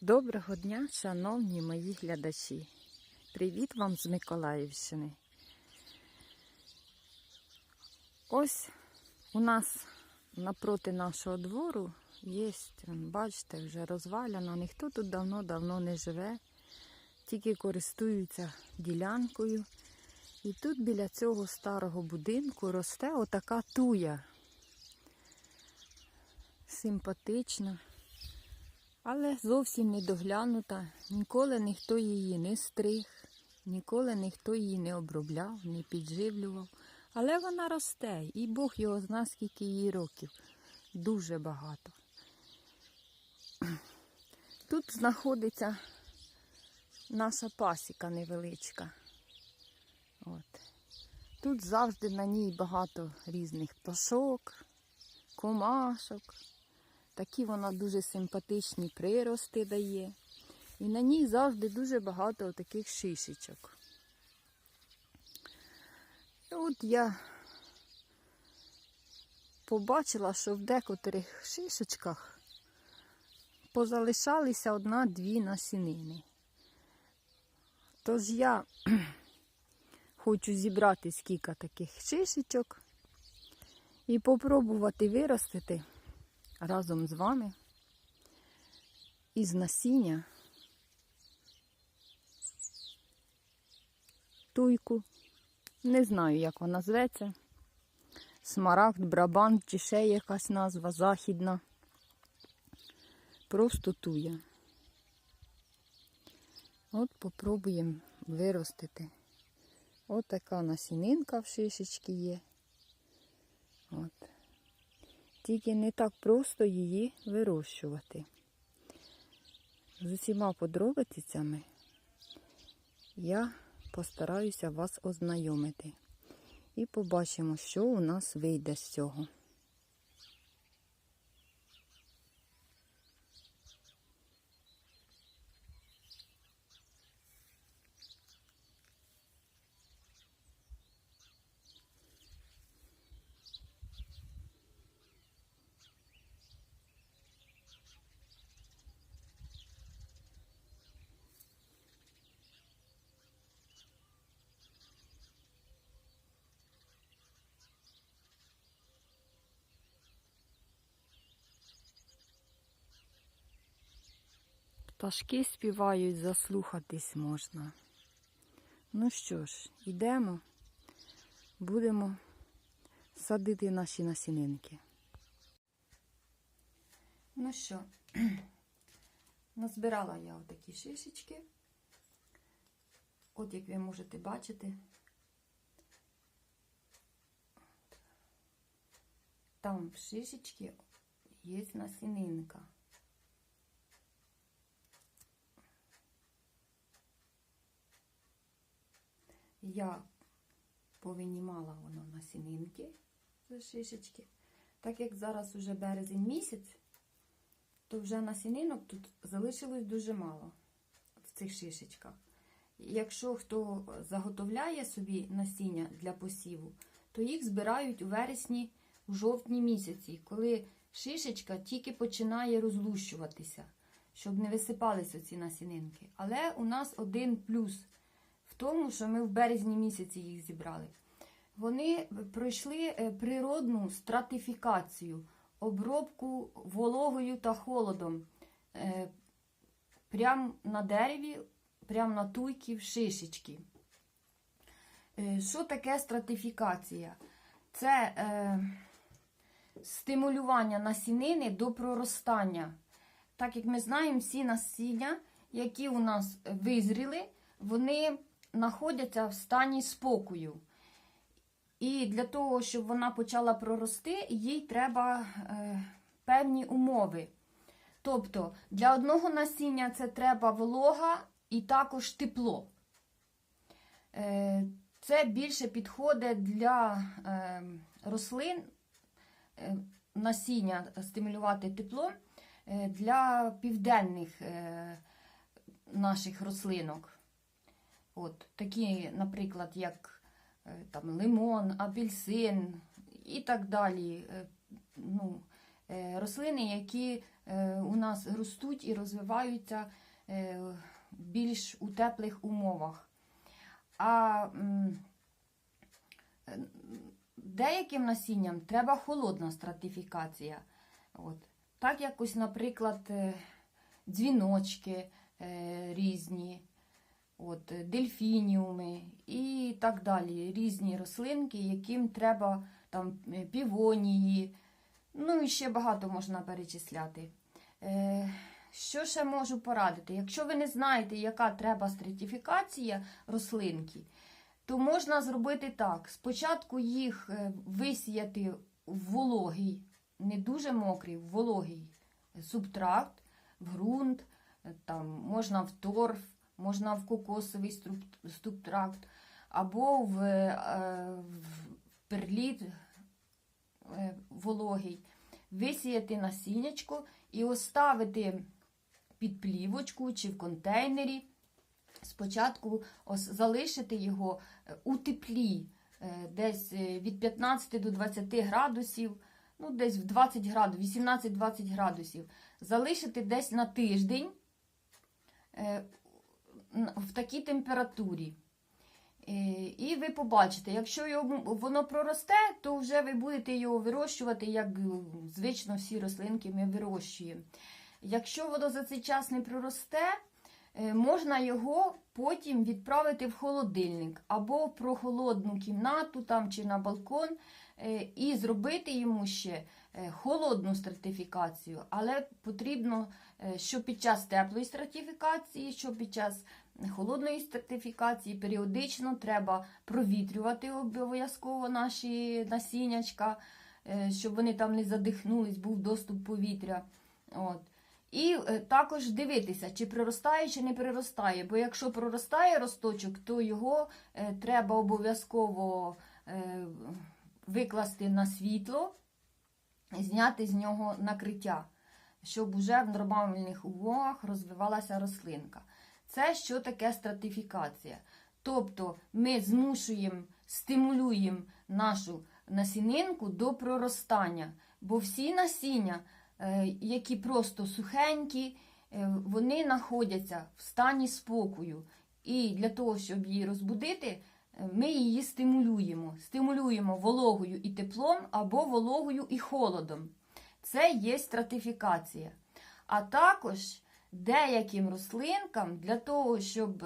Доброго дня, шановні мої глядачі. Привіт вам з Миколаївщини. Ось у нас напроти нашого двору є, бачите, вже розваляна. Ніхто тут давно-давно не живе, тільки користуються ділянкою. І тут біля цього старого будинку росте отака туя. Симпатична. Але зовсім не доглянута, ніколи ніхто її не стриг, ніколи ніхто її не обробляв, не підживлював. Але вона росте, і Бог його зна, скільки їй років. Дуже багато. Тут знаходиться наша пасіка невеличка. От. Тут завжди на ній багато різних пташок, комашок. Такі вона дуже симпатичні прирости дає. І на ній завжди дуже багато таких шишечок. І от я побачила, що в декотрих шишечках позалишалися одна-дві насінини. Тож я хочу зібрати скільки таких шишечок і попробувати виростити разом з вами із насіння туйку. Не знаю, як вона зветься. Смарагд, брабант чи ще якась назва західна. Просто туя. От попробуємо виростити. От така насінинка в шишечки є. От. Тільки не так просто її вирощувати. З усіма подробицями я постараюся вас ознайомити. І побачимо, що у нас вийде з цього. Пташки співають, заслухатись можна. Ну що ж, йдемо, будемо садити наші насінинки. Ну що, назбирала я отакі шишечки. От як ви можете бачити, там в шишечки є насінинка. Я повинімала воно насінинки з шишечки. Так як зараз уже березень місяць, то вже насінинок тут залишилось дуже мало в цих шишечках. Якщо хто заготовляє собі насіння для посіву, то їх збирають у вересні, у жовтні місяці, коли шишечка тільки починає розлущуватися, щоб не висипалися ці насінинки. Але у нас один плюс в тому, що ми в березні місяці їх зібрали. Вони пройшли е, природну стратифікацію, обробку вологою та холодом. е, Прямо на дереві, прямо на туйки в шишечки. Е, Що таке стратифікація? Це е, стимулювання насінини до проростання. Так як ми знаємо, всі насіння, які у нас визріли, вони знаходяться в стані спокою. І для того, щоб вона почала прорости, їй треба е, певні умови. Тобто, для одного насіння це треба волога і також тепло. Е, це більше підходить для е, рослин е, насіння стимулювати тепло е, для південних е, наших рослинок. От, Такі, наприклад, як е, там, лимон, апельсин і так далі. Е, Ну, е, рослини, які у нас ростуть і розвиваються більш у теплих умовах. А деяким насінням треба холодна стратифікація. От. Так якось, наприклад, дзвіночки різні, от, е, дельфініуми і так далі. Різні рослинки, яким треба там е, півонії. Ну і ще багато можна перечисляти. Е, що ще можу порадити? Якщо ви не знаєте, яка треба стратифікація рослинки, то можна зробити так: спочатку їх висіяти в вологий, не дуже мокрий, в вологий субтракт, в ґрунт, там, можна в торф, можна в кокосовий субтракт, або в, е, в перліт е, вологий, висіяти насіннячко і оставити під плівочку чи в контейнері. Спочатку залишити його е, у теплі, десь від 15 до 20 градусів, ну десь в 20 градусів, 18-20 градусів. Залишити десь на тиждень в такій температурі. Е, І ви побачите, якщо воно проросте, то вже ви будете його вирощувати, як е, звично всі рослинки ми вирощуємо. Якщо воно за цей час не проросте, е, можна його потім відправити в холодильник або в прохолодну кімнату там, чи на балкон і зробити йому ще е, холодну стратифікацію. Але потрібно, е, що під час теплої стратифікації, що під час холодної стратифікації періодично треба провітрювати обов'язково наші насіннячка, е, щоб вони там не задихнулись, був доступ повітря. От. І е, також дивитися, чи приростає, чи не приростає. Бо якщо проростає росточок, то його е, треба обов'язково е, викласти на світло, зняти з нього накриття, щоб уже в нормальних умовах розвивалася рослинка. Це що таке стратифікація? Тобто ми змушуємо, стимулюємо нашу насінинку до проростання, бо всі насіння, е, які просто сухенькі, е, вони знаходяться в стані спокою. І для того, щоб її розбудити, ми її стимулюємо. Стимулюємо вологою і теплом або вологою і холодом. Це є стратифікація. А також деяким рослинкам для того, щоб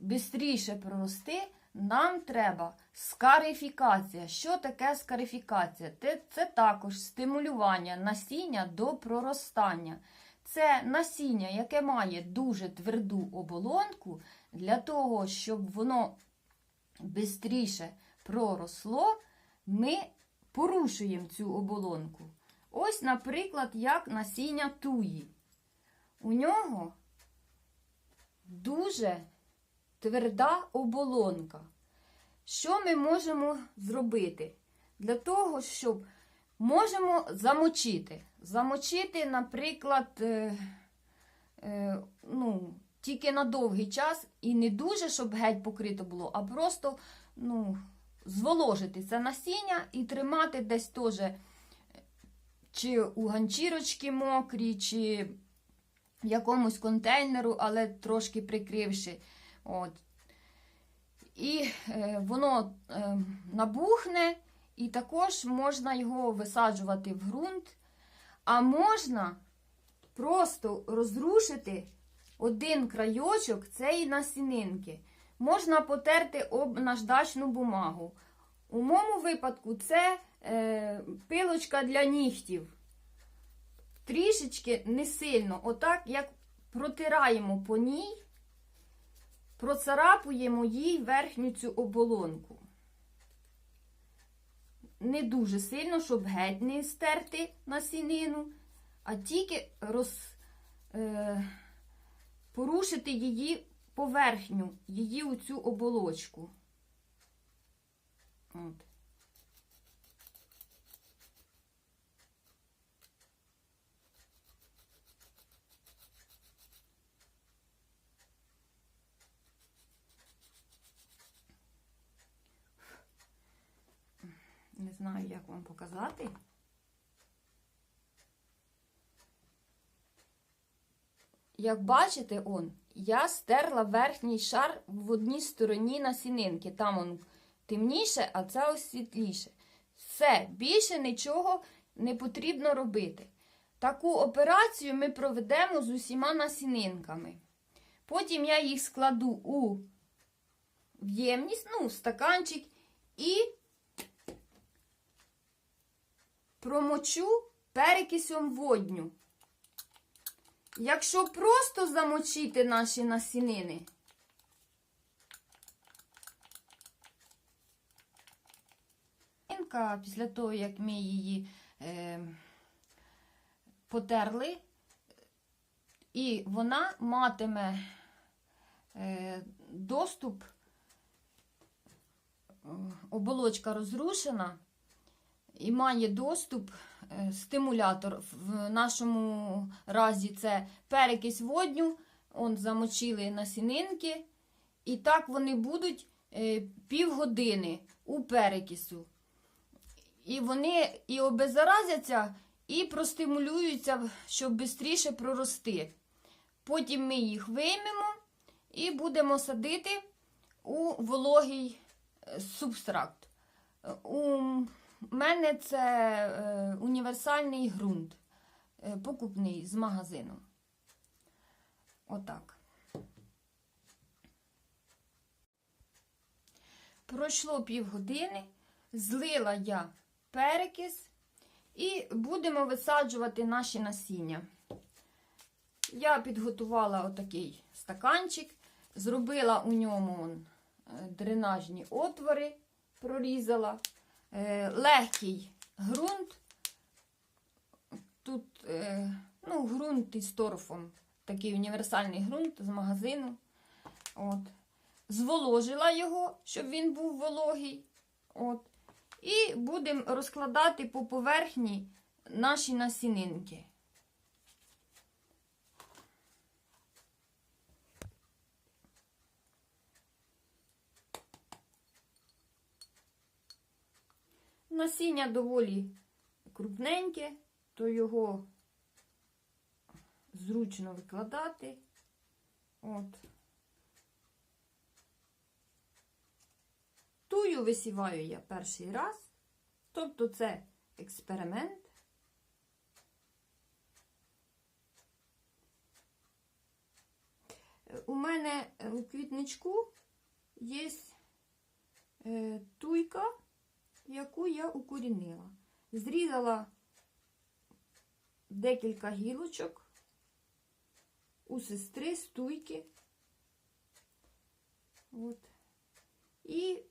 швидше прорости, нам треба скарифікація. Що таке скарифікація? Це, також стимулювання насіння до проростання. Це насіння, яке має дуже тверду оболонку, для того, щоб воно швидше проросло, ми порушуємо цю оболонку. Ось, наприклад, як насіння туї. У нього дуже тверда оболонка. Що ми можемо зробити? Для того, щоб можемо замочити. Замочити, наприклад, е, е, ну, тільки на довгий час і не дуже, щоб геть покрито було, а просто ну, зволожити це насіння і тримати десь теж чи у ганчірочки мокрі, чи в якомусь контейнеру, але трошки прикривши. От. І е, воно е, набухне, і також можна його висаджувати в ґрунт, а можна просто розрушити один крайочок цієї насінинки. Можна потерти об наждачну бумагу. У моєму випадку це е, пилочка для нігтів. Трішечки не сильно, отак, як протираємо по ній, процарапуємо їй верхню цю оболонку. Не дуже сильно, щоб геть не стерти насінину, а тільки роз, е, порушити її поверхню, її у цю оболочку. От. Не знаю, як вам показати. Як бачите, он, я стерла верхній шар в одній стороні насінинки. Там он темніше, а це ось світліше. Все, більше нічого не потрібно робити. Таку операцію ми проведемо з усіма насінинками. Потім я їх складу у в ємність, ну, в стаканчик і промочу перекисом водню. Якщо просто замочити наші насінини, після того, як ми її е, потерли, і вона матиме е, доступ, е, оболочка розрушена, і має доступ е, стимулятор. В нашому разі це перекись водню, он замочили насінинки, і так вони будуть е, півгодини у перекису. І вони і обеззаразяться, і простимулюються, щоб швидше прорости. Потім ми їх виймемо і будемо садити у вологий е, субстракт. Е, У мене це е, універсальний ґрунт, е, покупний з магазину. Отак. Пройшло півгодини, злила я перекис і будемо висаджувати наші насіння. Я підготувала отакий стаканчик, зробила у ньому е, дренажні отвори, прорізала, легкий ґрунт. Тут е, ну, ґрунт із торфом, такий універсальний ґрунт з магазину. От. Зволожила його, щоб він був вологий. От. І будемо розкладати по поверхні наші насінинки. Насіння доволі крупненьке, то його зручно викладати. От. Тую висіваю я перший раз, тобто це експеримент. У мене у квітничку є е, туйка, яку я укорінила. Зрізала декілька гілочок у сестри з туйки. От. І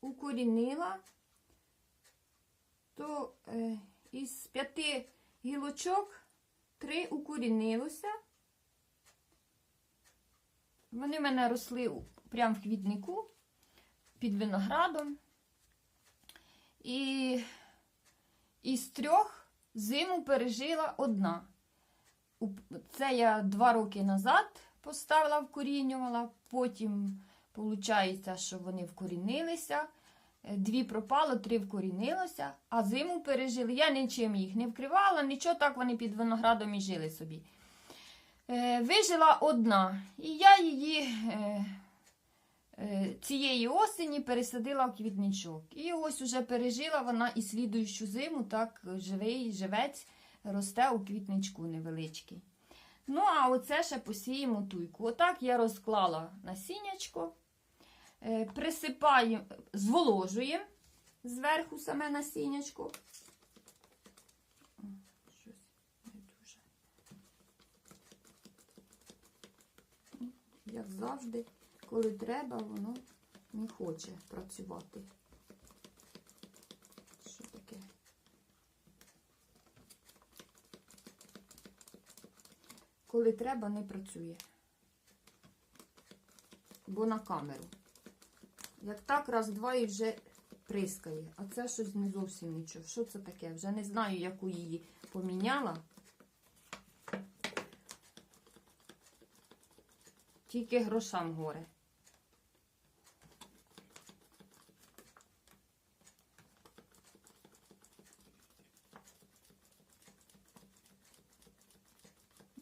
укорінила, то е, із п'яти гілочок три укорінилося. Вони в мене росли прямо в квітнику під виноградом. І із трьох зиму пережила одна. Це я два роки назад поставила, вкорінювала, потім Получається, що вони вкорінилися. Дві пропало, три вкорінилося, а зиму пережили. Я нічим їх не вкривала, нічого так вони під виноградом і жили собі. Е, вижила одна, і я її е, е, цієї осені пересадила в квітничок. І ось уже пережила вона і слідуючу зиму, так живий живець росте у квітничку невеличкий. Ну, а оце ще посіємо туйку. Отак я розклала насіннячко. Е, присипаємо, зволожуємо зверху саме насіннячко. Як завжди, коли треба, воно не хоче працювати. Що таке? Коли треба, не працює. Бо на камеру. Як так, раз-два і вже прискає. А це щось не зовсім нічого. Що це таке? Вже не знаю, яку її поміняла. Тільки грошам горе.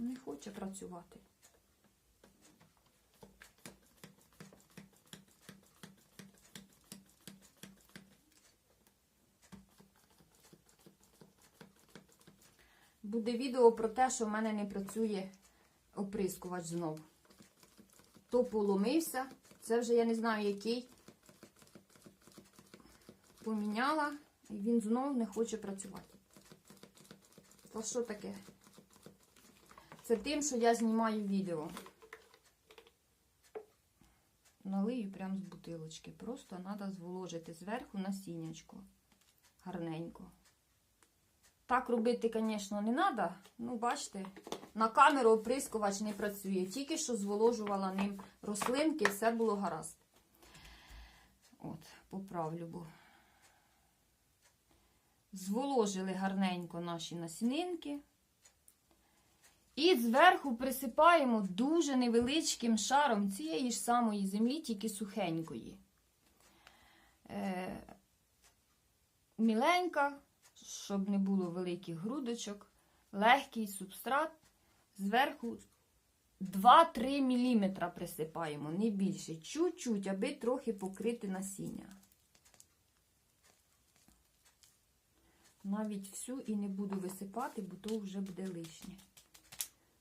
Не хоче працювати. Буде відео про те, що в мене не працює оприскувач знов. То поломився, це вже я не знаю який. Поміняла, і він знов не хоче працювати. Та що таке? Це тим, що я знімаю відео. Налию прямо з бутилочки. Просто треба зволожити зверху насіннячко. Гарненько. Так робити, звісно, не треба. Ну, бачите, на камеру оприскувач не працює. Тільки що зволожувала ним рослинки, все було гаразд. От, поправлю, бо зволожили гарненько наші насінинки. І зверху присипаємо дуже невеличким шаром цієї ж самої землі, тільки сухенької. Е, міленька, щоб не було великих грудочок, легкий субстрат. Зверху 2-3 мм присипаємо, не більше. Чуть-чуть, аби трохи покрити насіння. Навіть всю і не буду висипати, бо то вже буде лишнє.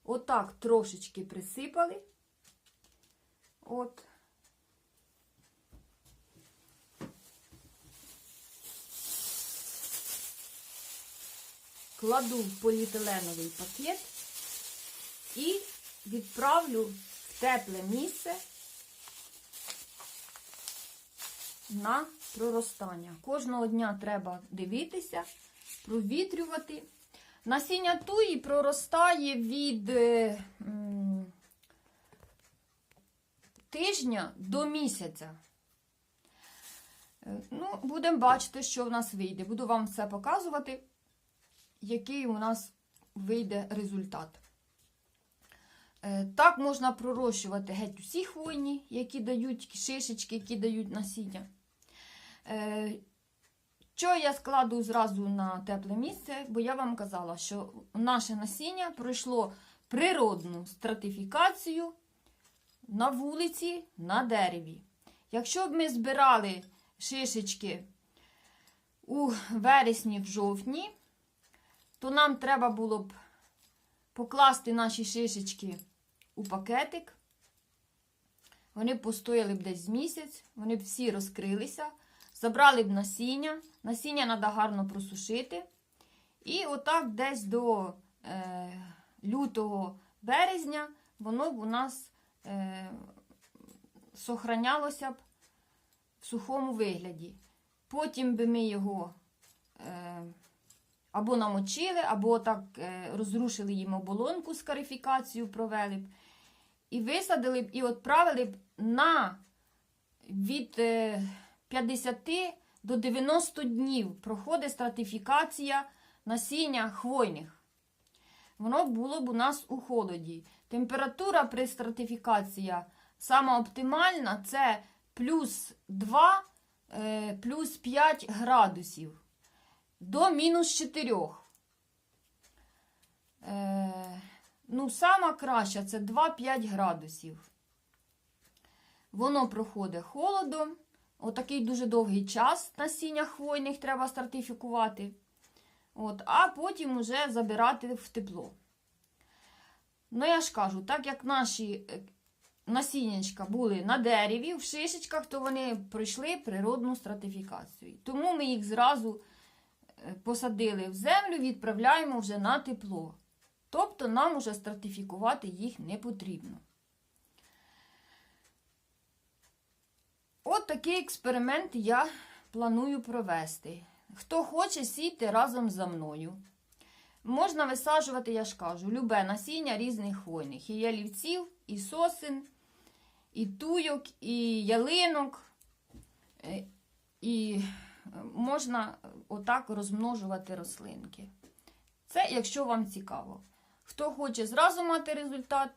Отак трошечки присипали. От. Кладу в поліетиленовий пакет і відправлю в тепле місце на проростання. Кожного дня треба дивитися, провітрювати. Насіння туї проростає від е, тижня до місяця. Е, Ну, будемо бачити, що в нас вийде. Буду вам все показувати, який у нас вийде результат. Е, Так можна пророщувати геть усі хвойні, які дають шишечки, які дають насіння. Що я складу зразу на тепле місце, бо я вам казала, що наше насіння пройшло природну стратифікацію на вулиці, на дереві. Якщо б ми збирали шишечки у вересні, в жовтні, то нам треба було б покласти наші шишечки у пакетик. Вони постояли б десь місяць, вони б всі розкрилися. Забрали б насіння. Насіння треба гарно просушити. І отак десь до е, лютого березня воно б у нас е, сохранялося б в сухому вигляді. Потім би ми його е, або намочили, або так е, розрушили їм оболонку з карифікацією, провели б. І висадили б, і відправили б на від. Е, 50 до 90 днів проходить стратифікація насіння хвойних. Воно було б у нас у холоді. Температура при стратифікації сама оптимальна це плюс 2, е, плюс 5 градусів до мінус 4. Е, ну, сама краща це 2-5 градусів. Воно проходить холодом. Отакий дуже довгий час насіння хвойних треба стратифікувати. От, А потім вже забирати в тепло. Ну, я ж кажу, так як наші е, насіннячка були на дереві, в шишечках, то вони пройшли природну стратифікацію. Тому ми їх зразу е, посадили в землю, відправляємо вже на тепло. Тобто нам вже стратифікувати їх не потрібно. От такий експеримент я планую провести. Хто хоче сіти разом за мною. Можна висаджувати, я ж кажу, любе насіння різних хвойних. І ялівців, і сосен, і туйок, і ялинок. Е, І можна отак розмножувати рослинки. Це, якщо вам цікаво. Хто хоче зразу мати результат,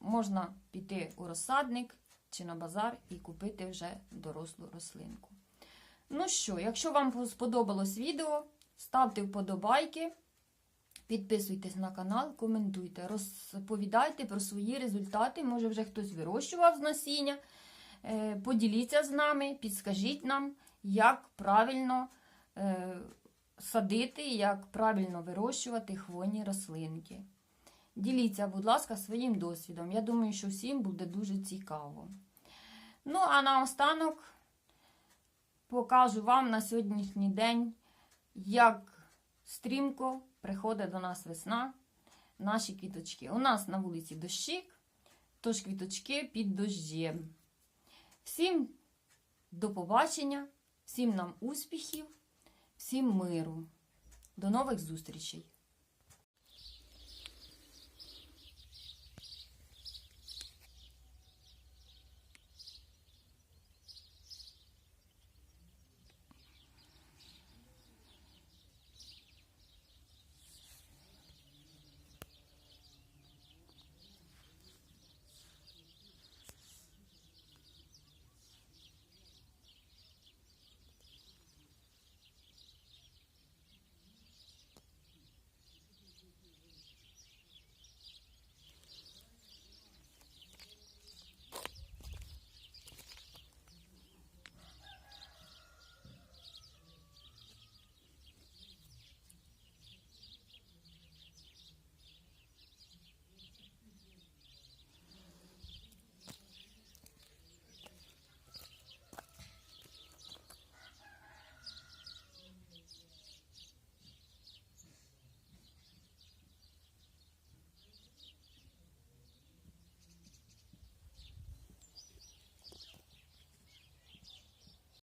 можна піти у розсадник чи на базар і купити вже дорослу рослинку. Ну що, якщо вам сподобалось відео, ставте вподобайки, Підписуйтесь на канал, коментуйте, розповідайте про свої результати. Може, вже хтось вирощував з насіння. Е, Поділіться з нами, підскажіть нам, як правильно е, садити, як правильно вирощувати хвойні рослинки. Діліться, будь ласка, своїм досвідом. Я думаю, що всім буде дуже цікаво. Ну, а наостанок покажу вам на сьогоднішній день, як стрімко приходить до нас весна, наші квіточки. У нас на вулиці дощик, тож квіточки під дощем. Всім до побачення, всім нам успіхів, всім миру. До нових зустрічей!